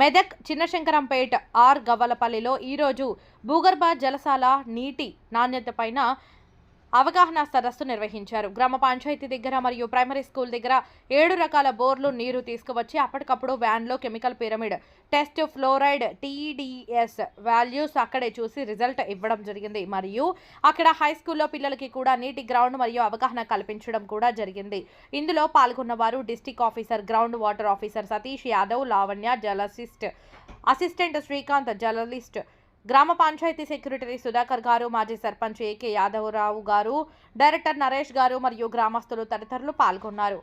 Medak Chinna Shankarampet are గవ్వలపల్లిలో ఈరోజు భూగర్భ జలసాల నీటి నాణ్యతపైన అవగాహన సదస్సు నిర్వహించారు. గ్రామ పంచాయతీ దగ్గర మరియు ప్రైమరీ స్కూల్ దగ్గర ఏడు రకాల బోర్లు నీరు తీసుకువచ్చి అప్పటికప్పుడు వ్యాన్లో chemical pyramid test fluoride TDS values అక్కడే చూసి రిజల్ట్ ఇవ్వడం జరిగింది. మరియు అక్కడ హై స్కూల్లో పిల్లలకి కూడా నీటి గ్రౌండ్ మరియు అవగాహన కల్పించడం కూడా జరిగింది. ఇందులో పాల్గొన్న వారు district officer ground water officer Satish Yadav Lavanya జలసిస్ట్ assistant Srikanth journalist గ్రామ పంచాయతీ సెక్రటరీ సుధాకర్ గారు మాజీ సర్పంచ్ ఏకే యాదవరావు గారు డైరెక్టర్ నరేష్ గారు మరియు గ్రామస్తులు తదితరులు పాల్గొన్నారు.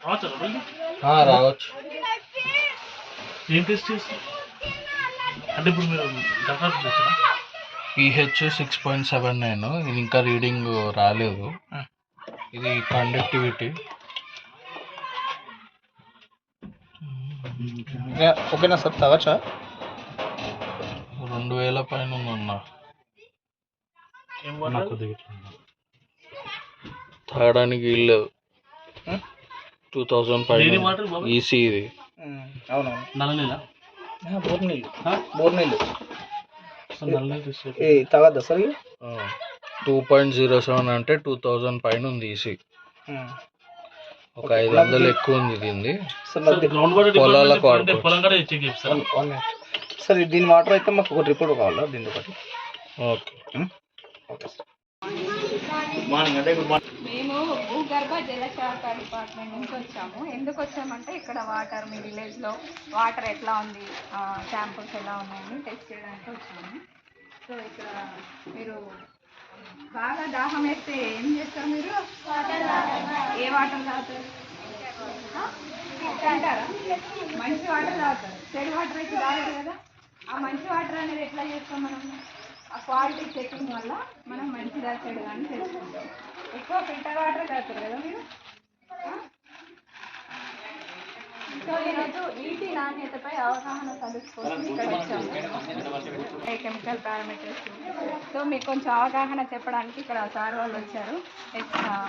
రావచ్చా రోజు ఆ, రావచ్చు. ఏం టెస్ట్ చేస్తారు? అంటే ఇప్పుడు మీరు pH six point seven nine. ఇది ఇంకా రీడింగ్ రాలేదు. ఇది కండక్టివిటీ. ఓకేనా సార్ తాగచ్చా రెండు వేల పైన ఉందన్న. తాగడానికి వీళ్ళు టూ థౌజండ్ వాటర్ బాబు? ఈసీ ఇది. అవునవును. నల్ల నీళ్ళ. బోర్ నీళ్ళు. బోర్ నీళ్ళు తాగద్దా సార్ ఇవి? టూ పాయింట్ జీరో సెవెన్ అంటే టూ థౌజండ్ పైన ఉంది ఈసీ. ఒక ఐదు వందలు ఎక్కువ ఉంది దీనిది. పొలాలకు. సార్ దీని వాటర్ అయితే మాకు ఒక రిపోర్ట్ కావాలా? దీని ఒకటి. ఓకే. Okay sir. మార్నింగ్ అంటే ఇప్పుడు మార్నింగ్ భూగర్భ జలశాఖ డిపార్ట్మెంట్ నుంచి వచ్చాము. ఎందుకు వచ్చామంటే ఇక్కడ వాటర్ మీ విలేజ్లో వాటర్ ఎట్లా ఉంది? శాంపుల్స్ ఎలా ఉన్నాయని టెస్ట్ చేయడానికి వచ్చాము. సో ఇక్కడ మీరు బాగా దాహం వేస్తే ఏం చేస్తారు మీరు? ఏ వాటర్ తాగుతారు? తింటారా? మంచి వాటర్ తాగుతారు. చెడు వాటర్ అయితే తాగరు కదా. ఆ మంచి వాటర్ అనేది ఎట్లా చేస్తాం మనం? ఆ క్వాలిటీ చెకింగ్ వల్ల మనం మంచిదా చెడు అని తెలుసుకుంటాం ఎక్కువ ఫిల్టర్ వాటర్ తాగుతారు కదా మీరు? సో ఈరోజు నీటి నాణ్యతపై అవగాహన కోసం ఇక్కడ వచ్చాము ఏ కెమికల్ పారామీటర్స్ సో మీకు కొంచెం అవగాహన చెప్పడానికి ఇక్కడ సార్ వాళ్ళు వచ్చారు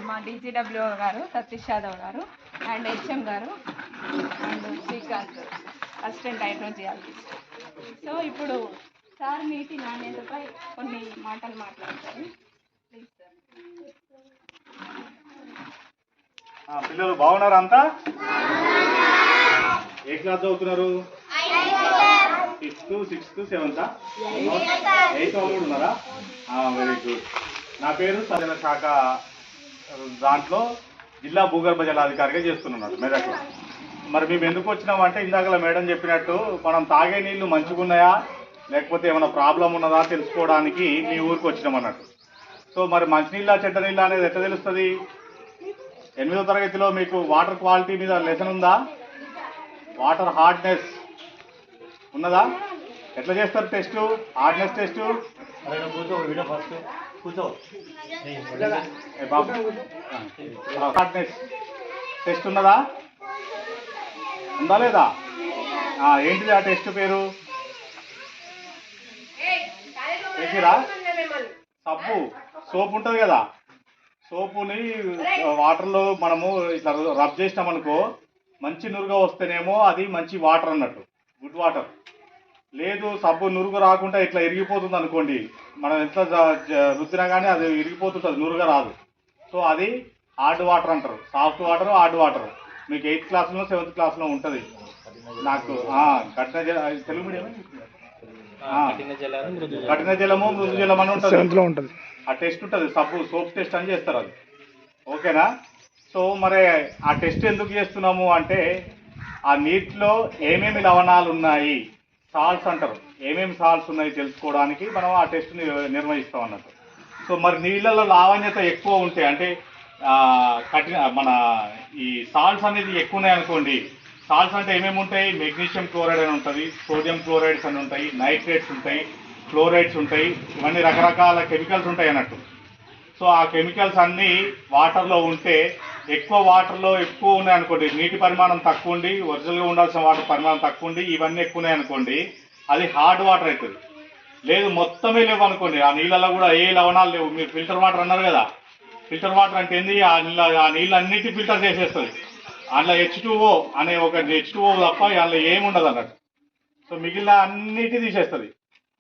మా డీజీడబ్ల్యూ గారు సతీష్ యాదవ్ గారు అండ్ హెచ్ఎం గారు and Srikanth assistant hydrogeologist so ఇప్పుడు సార్ నీటి నాణ్యతపై కొన్ని మాటలు మాట్లాడతారు ప్లీజ్ సార్ ఆ, పిల్లలు బాగున్నారు అంతా? ఏ క్లాస్ చదువుతున్నారు? సిక్స్త్ సిక్స్త్ సెవెంత్ ఎయిత్ వాళ్ళు కూడా ఉన్నారా? వెరీ గుడ్ నా పేరు సరైన శాఖ దాంట్లో జిల్లా భూగర్భ జలాధికారిగా చేస్తున్నారు మెదక్లో. మరి మేము ఎందుకు వచ్చినామంటే ఇందాకలా మేడం చెప్పినట్టు మనం తాగే నీళ్ళు మంచిగున్నాయా? లేకపోతే ఏమైనా ప్రాబ్లం ఉన్నదా తెలుసుకోవడానికి మీ ఊరికి వచ్చినాం అన్నట్టు. సో మరి మంచినీళ్ళ చెడ్డ నీళ్ళ అనేది ఎట్లా తెలుస్తుంది? ఎనిమిదో తరగతిలో మీకు వాటర్ క్వాలిటీ మీద లెసన్ ఉందా? వాటర్ హార్డ్నెస్ ఉన్నదా? ఎట్లా చేస్తారు test hardness test hardness test ఉన్నదా? ఉందా లేదా? ఆ, ఏంటిది ఆ టెస్ట్ పేరు? సబ్బు. సోప్ ఉంటుంది కదా. సోపుని వాటర్లో మనము ఇట్లా రబ్ చేసినాం అనుకో మంచి నురుగ వస్తేనేమో అది మంచి వాటర్ అన్నట్టు గుడ్ వాటర్. లేదు సబ్బు నురుగు రాకుండా ఇట్లా ఇరిగిపోతుంది అనుకోండి మనం ఎంత జ- జ- రుద్దినా కానీ అది ఇరిగిపోతుంటుంది నురుగ రాదు. సో అది హార్డ్ వాటర్ అంటారు. Soft water hard water. మీకు ఎయిత్ క్లాస్లో సెవెంత్ క్లాస్లో ఉంటుంది. నాకు ఆ, కఠిన జల తెలుగు మీడియం కఠిన జలము మృదు జలం అని ఉంటుంది. ఆ టెస్ట్ ఉంటుంది సబ్బు సోప్ టెస్ట్ అని చేస్తారు అది. ఓకేనా? సో మరి ఆ టెస్ట్ ఎందుకు చేస్తున్నాము అంటే ఆ నీటిలో ఏమేమి లవణాలు ఉన్నాయి సాల్ట్స్ అంటారు. ఏమేమి సాల్ట్స్ ఉన్నాయి తెలుసుకోవడానికి మనం ఆ టెస్ట్ని నిర్వహిస్తాం అన్నట్టు. సో మరి నీళ్ళలో లావణ్యత ఎక్కువ ఉంటే అంటే కఠిన మన ఈ సాల్ట్స్ అనేది ఎక్కువ ఉన్నాయి అనుకోండి. సాల్ట్స్ అంటే ఏమేమి ఉంటాయి? మెగ్నీషియం క్లోరైడ్ అని ఉంటుంది సోడియం క్లోరైడ్స్ అని ఉంటాయి నైట్రేట్స్ ఉంటాయి ఫ్లోరైడ్స్ ఉంటాయి ఇవన్నీ రకరకాల కెమికల్స్ ఉంటాయి అన్నట్టు. సో ఆ కెమికల్స్ అన్నీ వాటర్లో ఉంటే ఎక్కువ వాటర్లో ఎక్కువ ఉన్నాయి అనుకోండి నీటి పరిమాణం తక్కువ ఉండి ఒరిజినల్గా ఉండాల్సిన వాటర్ పరిమాణం తక్కువ ఉండి ఇవన్నీ ఎక్కువ ఉన్నాయి అనుకోండి అది హార్డ్ వాటర్ అవుతుంది. లేదు మొత్తమే లేవు అనుకోండి ఆ నీళ్ళలో కూడా ఏ లవణాలు లేవు. మీరు ఫిల్టర్ వాటర్ అన్నారు కదా ఫిల్టర్ వాటర్ అంటే ఏంది? ఆ నీళ్ళ ఆ నీళ్ళు అన్నిటి ఫిల్టర్ చేసేస్తుంది. అందులో హెచ్ అనే ఒక హెచ్ తప్ప అందులో ఏముండదు ఉండదు అన్నట్టు. సో మిగిలిన అన్నిటి తీసేస్తుంది.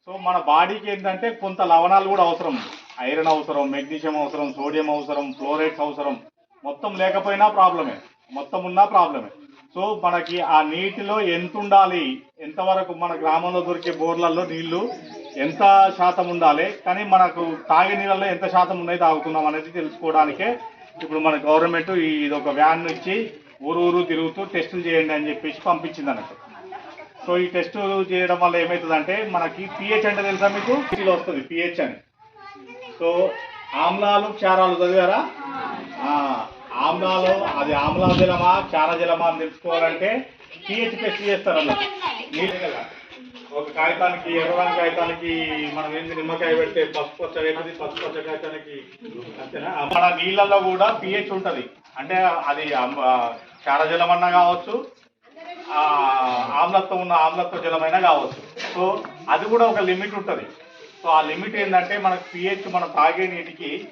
సో మన బాడీకి ఏంటంటే కొంత లవణాలు కూడా అవసరం. ఐరన్ అవసరం మెగ్నీషియం అవసరం సోడియం అవసరం ఫ్లోరైడ్స్ అవసరం. మొత్తం లేకపోయినా ప్రాబ్లమే. మొత్తం ఉన్నా ప్రాబ్లమే. సో మనకి ఆ నీటిలో ఎంత ఉండాలి? ఎంతవరకు మన గ్రామంలో దొరికే బోర్లలో నీళ్ళు ఎంత శాతం ఉండాలి? కానీ మనకు తాగే నీళ్ళలో ఎంత శాతం ఉన్నాయి తాగుతున్నాం అనేది తెలుసుకోవడానికే ఇప్పుడు మన గవర్నమెంట్ ఇది ఒక వ్యాన్ ఇచ్చి ఊరు ఊరు తిరుగుతూ టెస్టులు చేయండి అని చెప్పేసి పంపించింది అన్నట్టు. సో ఈ టెస్ట్ చేయడం వల్ల ఏమవుతుందంటే మనకి పిహెచ్ అంటే తెలుసా మీకు? లో వస్తుంది పిహెచ్ అని. సో ఆమ్లాలు క్షారాలు చదివారా? ఆమ్లాలు అది ఆమ్లా జలమా క్షార జలమా అని తెలుసుకోవాలంటే పిహెచ్ టెస్ట్ చేస్తారు అన్నట్టు నీళ్ళు కదా. ఒక కాగితానికి ఎర్రని కాగితానికి మనం ఏంది నిమ్మకాయ పెడితే పసుపు పచ్చ పసుపు పచ్చ కాగితానికి అంతేనా? మన నీళ్ళల్లో కూడా పిహెచ్ ఉంటుంది. అంటే అది క్షారజలం అన్నా కావచ్చు ఆమ్లత్వం ఉన్న ఆమ్లత్వ జలమైనా కావచ్చు. సో అది కూడా ఒక లిమిట్ ఉంటుంది. సో ఆ లిమిట్ ఏంటంటే మనకు పిహెచ్ మనం తాగే నీటికి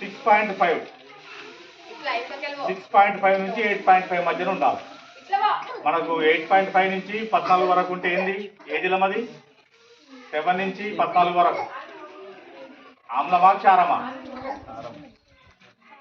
six point five six point five నుంచి ఎయిట్ పాయింట్ ఫైవ్ మధ్యన ఉండాలి. మనకు ఎయిట్ పాయింట్ ఫైవ్ నుంచి పద్నాలుగు వరకు ఉంటే ఏంది? ఏ జలం అది? సెవెన్ నుంచి పద్నాలుగు వరకు. ఆమ్లమా క్షారమా.